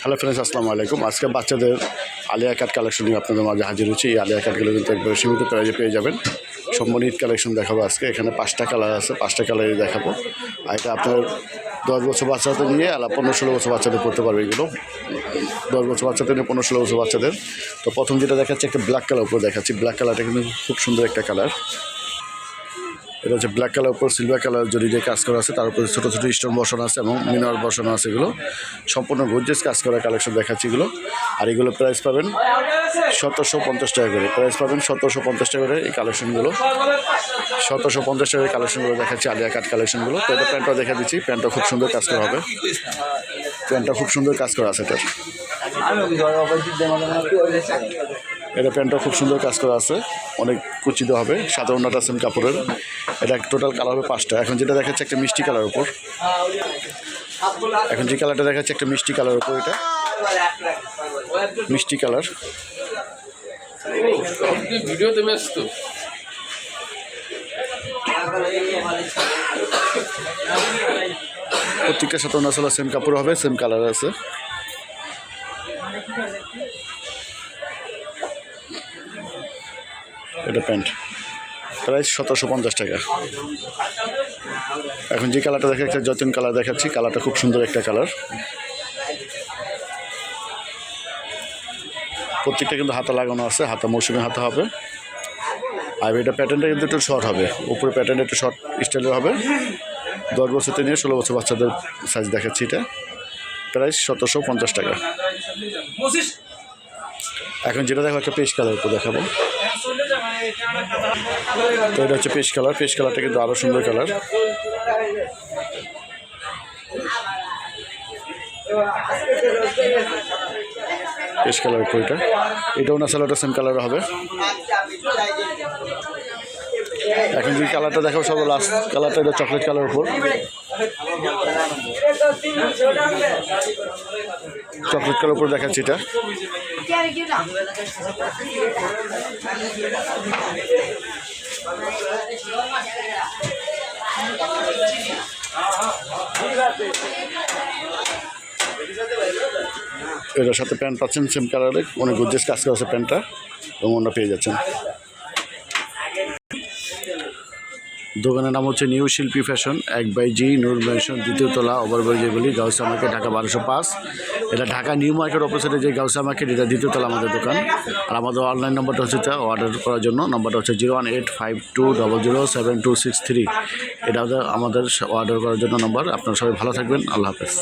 Hello friends আসসালামু আলাইকুম আজকে বাচ্চাদের আলিয়া কাট কালেকশন নিয়ে আপনাদের মাঝে হাজির হচ্ছে। এই আলিয়া কাটগুলো কিন্তু একবারে সীমিত প্রাইজে পেয়ে যাবেন। ঈদ কালেকশন দেখাবো আজকে। এখানে পাঁচটা কালার আছে, পাঁচটা কালারই দেখাবো। আর এটা আপনার দশ বছর বাচ্চাদের নিয়ে আলা পনেরো ষোলো বছর বাচ্চাদের করতে পারবে এগুলো। দশ বছর বাচ্চাদের নিয়ে পনেরো ষোলো বছর বাচ্চাদের। তো প্রথম যেটা দেখাচ্ছে, একটা ব্ল্যাক কালার উপর দেখাচ্ছি। ব্ল্যাক কালারটা কিন্তু খুব সুন্দর একটা কালার এটা হচ্ছে ব্ল্যাক কালার উপর সিলভার কালার জড়ি দিয়ে কাজ করা আছে, তার উপরে ছোটো ছোটো স্টোন বসানো আছে এবং মিনার বসানো আছে এগুলো। সম্পূর্ণ গর্জেস কাজ করা কালেকশন দেখাচ্ছি এগুলো। আর এগুলো প্রাইস পাবেন সতেরোশো পঞ্চাশ টাকা করে। প্রাইস পাবেন সতেরোশো পঞ্চাশ টাকা করে এই কালেকশনগুলো সতেরোশো পঞ্চাশ টাকার কালেকশনগুলো দেখাচ্ছি, আলিয়া কাট কালেকশনগুলো তো এটা প্যান্টটা দেখা দিচ্ছি, প্যান্টটা খুব সুন্দর কাজ করা হবে। প্যান্টটা খুব সুন্দর কাজ করা আছে এটার। এটা প্যান্টটা খুব সুন্দর কাজ করা আছে। অনেক কুচিত হবে। সাধারণত আছেন কাপড়ের। এটা টোটাল কালার হবে পাঁচটা। এখন যেটা দেখাচ্ছে একটা মিষ্টি কালার উপর। এখন যে কালারটা দেখাচ্ছে একটা মিষ্টি কালার উপর এটা। মিষ্টি কালার প্রত্যেকটা সাথে আসলে সেম কাপড় হবে, সেম কালার আছে। এটা প্যান্ট। প্রাইস সতেরোশো পঞ্চাশ টাকা। এখন যে কালারটা দেখা একটা যতন কালার দেখাচ্ছি। কালারটা খুব সুন্দর একটা কালার। প্রত্যেকটা কিন্তু হাতা লাগানো আছে, হাতা মৌসুমি হাতা হবে। আর এটা প্যাটার্নটা কিন্তু একটু শর্ট হবে। উপরে প্যাটার্নটা একটু শর্ট স্টাইলের হবে। দশ বছর থেকে নিয়ে ষোলো বছর বাচ্চাদের সাইজ দেখাচ্ছি এটা। প্রাইস সতেরোশো পঞ্চাশ টাকা। এখন যেটা দেখো একটা পেস্ট কালার দেখাবো। তো এটা হচ্ছে পেস্ট কালার। পেস্ট কালারটা কিন্তু আরও সুন্দর কালার। পেস্ট কালার এটা এটাও না সালোয়ারটা সেম কালার হবে। এখন যে কালারটা দেখাবো সব লাস্ট কালারটা এটা চকলেট কালার উপর। চকলেট কালার উপর দেখাচ্ছি এটা। এটার সাথে প্যান্ট পাচ্ছেন সেম কালারে অনেক গুজেস কাজ করা আছে প্যান্টটা। এবং অন্য পেয়ে যাচ্ছেন। দোকানের নাম হচ্ছে নিউ শিল্পী ফ্যাশন, এক বাই জি, নূর ম্যানশন দ্বিতীয় তলা ওভারব্রিজ যেগুলি গাউসা মার্কেট, ঢাকা বারোশো পাঁচ। এটা ঢাকা নিউ মার্কেট অপোজিটে যে গাউসা মার্কেট, এটা দ্বিতীয় তলা আমাদের দোকান। আর আমাদের অনলাইন নম্বরটা হচ্ছে অর্ডার করার জন্য নম্বরটা হচ্ছে zero one eight five two double zero seven two six three এটা আমাদের অর্ডার করার জন্য নম্বর আপনারা সবাই ভালো থাকবেন। আল্লাহ হাফেজ।